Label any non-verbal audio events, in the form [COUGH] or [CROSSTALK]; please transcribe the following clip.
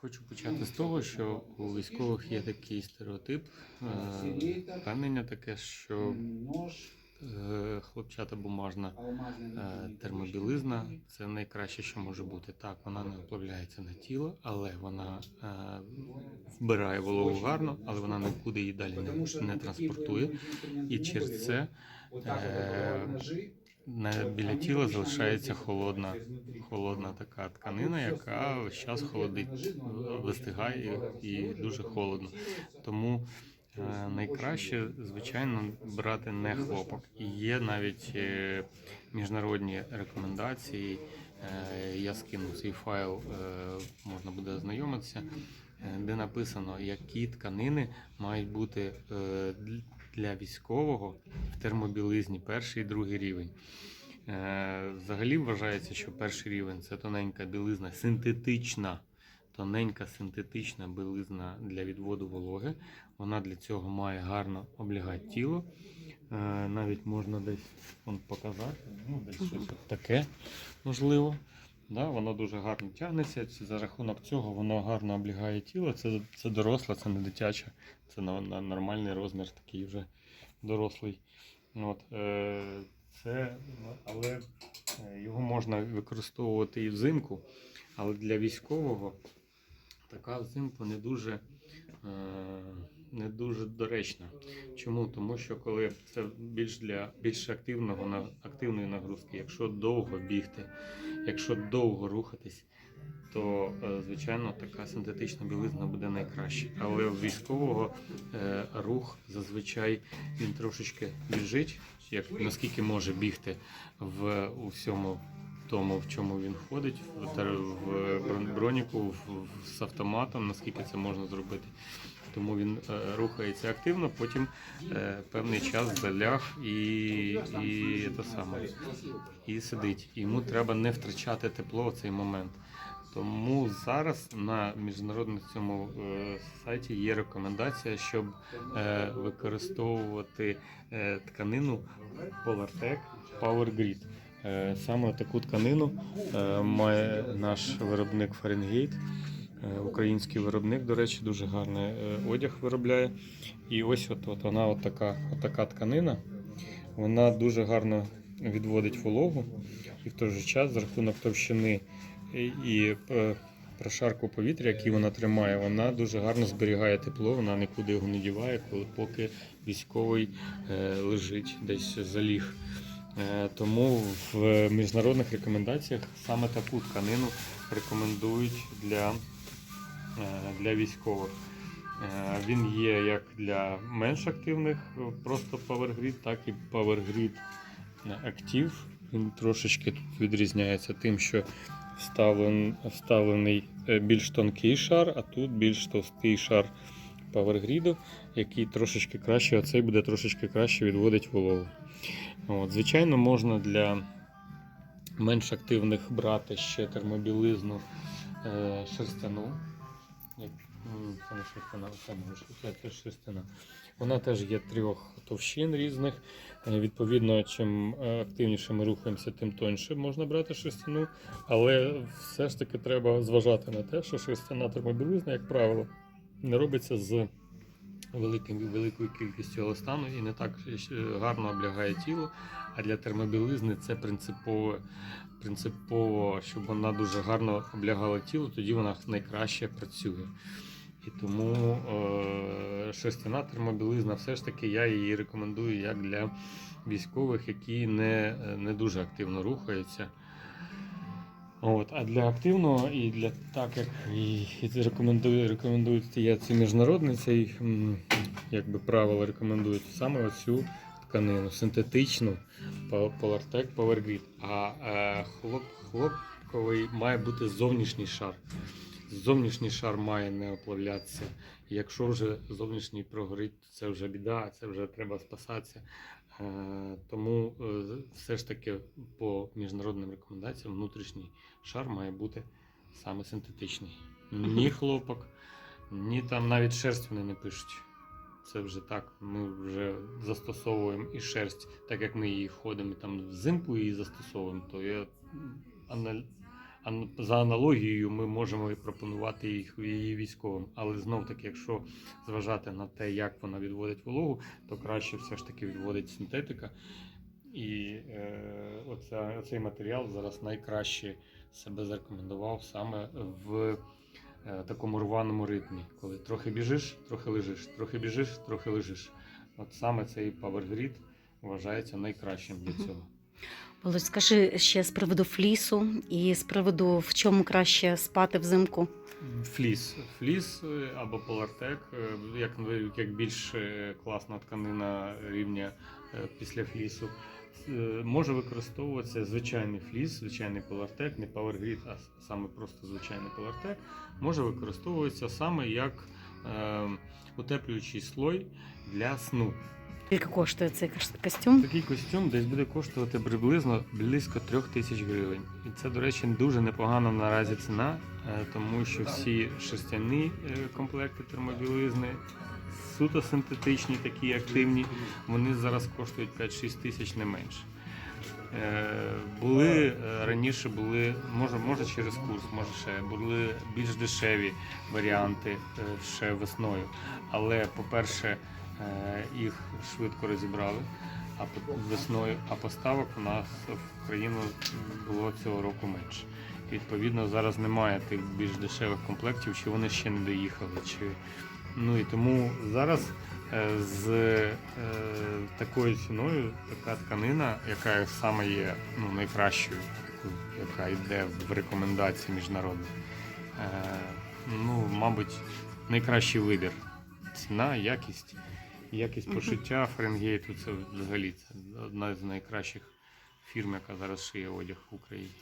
Хочу почати з того, що у військових є такий стереотип, е, впевнення таке, що е, хлопчата бумажна е, термобілизна це найкраще, що може бути. Так, вона не оплавляється на тіло, але вона вбирає вологу гарно, але вона нікуди її далі не, транспортує. І через це біля тіла залишається холодна, холодна така тканина, яка весь час холодить, вистигає і дуже холодно. Тому е, найкраще, звичайно, брати не хлопок. І є навіть е, міжнародні рекомендації. Е, Я скину цей файл, е, можна буде ознайомитися, е, де написано, які тканини мають бути е, для військового в термобілизні перший і другий рівень. Е, Взагалі вважається, що перший рівень це тоненька білизна синтетична, тоненька синтетична білизна для відводу вологи. Вона для цього має гарно облягати тіло. Е, Навіть можна десь вон, показати. Ну, десь щось от таке можливо. Да, воно дуже гарно тягнеться. За рахунок цього воно гарно облягає тіло. Це, це доросла, це не дитяча, це на, на нормальний розмір, такий вже дорослий. От, е, це, ну, але е, його можна використовувати і взимку, але для військового така взимку не дуже, е, не дуже доречна. Чому? Тому що коли це більш для більш активного активної нагрузки, якщо довго бігти, якщо довго рухатись, то е, звичайно така синтетична білизна буде найкраще. Але у військового е, рух зазвичай він трошечки біжить, як наскільки може бігти в у всьому тому, в чому він ходить, в, броніку, з автоматом, наскільки це можна зробити. Тому він е, рухається активно, потім певний час заляг і, і, те саме, і сидить. Йому треба не втрачати тепло в цей момент. Тому зараз на міжнародному цьому е, сайті є рекомендація, щоб е, використовувати е, тканину Polartec Power Grid. Е, Саме таку тканину має наш виробник Фаренгейт. Український виробник, до речі, дуже гарний одяг виробляє. І ось от, от вона от така, от така тканина. Вона дуже гарно відводить вологу і в той же час за рахунок товщини і, е, прошарку повітря, який вона тримає, вона дуже гарно зберігає тепло, вона нікуди його не діває, коли поки військовий е, лежить десь заліг. Е, Тому в міжнародних рекомендаціях саме таку тканину рекомендують для, для військових. Він є як для менш активних, просто Power Grid, так і Power Grid Active. Він трошечки тут відрізняється тим, що вставлений е, більш тонкий шар, а тут більш товстий шар павергріду, який трошечки краще, а цей буде трошечки краще відводить вологу. От, звичайно, можна для менш активних брати ще термобілизну е, шерстяну. Як, Це не шерстина, це шерстяна. Вона теж є трьох товщин різних. Е, Відповідно, чим е, активніше ми рухаємося, тим тоньше можна брати шерстину. Але все ж таки треба зважати на те, що шерстяна термобілизна, як правило, не робиться з великим, великою кількістю еластану і не так е, гарно облягає тіло. А для термобілизни це принципово, принципово, щоб вона дуже гарно облягала тіло, тоді вона найкраще працює. І тому е, шерстяна термобілизна, все ж таки я її рекомендую як для військових, які не, не дуже активно рухаються. От, а для активного і для так як і, рекомендую, рекомендують я ці міжнародні цей, якби правила рекомендують саме оцю тканину синтетичну Polartec Power Grid. А е, хлоп, хлопковий має бути зовнішній шар. Зовнішній шар має не оплавлятися. Якщо вже зовнішній прогорить, це вже біда, це вже треба спасатися. Е, Тому е, все ж таки по міжнародним рекомендаціям внутрішній шар має бути саме синтетичний. Ні [LAUGHS] хлопок, ні там навіть шерсть вони не пишуть. Це вже так. Ми вже застосовуємо і шерсть, так як ми її ходимо і там взимку її застосовуємо, то я м, анал- ан- за аналогією ми можемо і пропонувати їх її військовим. Але знов таки, якщо зважати на те, як вона відводить вологу, то краще все ж таки відводить синтетика. І е, оця, оцей матеріал зараз найкраще себе зарекомендував саме в е, такому рваному ритмі, коли трохи біжиш, трохи лежиш, трохи біжиш, трохи лежиш. От саме цей Power Grid вважається найкращим для цього. Володь, скажи ще з приводу флісу і з приводу в чому краще спати взимку. Фліс. Фліс е, або Polartec, е, як, як більш е, класна тканина рівня після флісу. Може використовуватися звичайний фліс, звичайний Polartec, не Power а саме просто звичайний Polartec. Може використовуватися саме як утеплюючий слой для сну. Скільки коштує цей костюм? Такий костюм десь буде коштувати приблизно близько трьох тисяч гривень. І це, до речі, дуже непогана наразі ціна, е, тому що всі шерстяні е, комплекти термобілизни, суто синтетичні, такі активні, вони зараз коштують 5-6 тисяч не менше. Е, Були раніше були, може, може через курс, може ще були більш дешеві варіанти ще весною. Але, по-перше, їх швидко розібрали, а весною, а поставок у нас в країну було цього року менше. Відповідно, зараз немає тих більш дешевих комплектів, чи вони ще не доїхали. Чи... Ну і тому зараз е, з е, такою ціною така тканина, яка саме є ну, найкращою, яка йде в рекомендації міжнародні, е, ну, мабуть, найкращий вибір. Ціна, якість, якість пошиття Фаренгейту це взагалі це одна з найкращих фірм, яка зараз шиє одяг в Україні.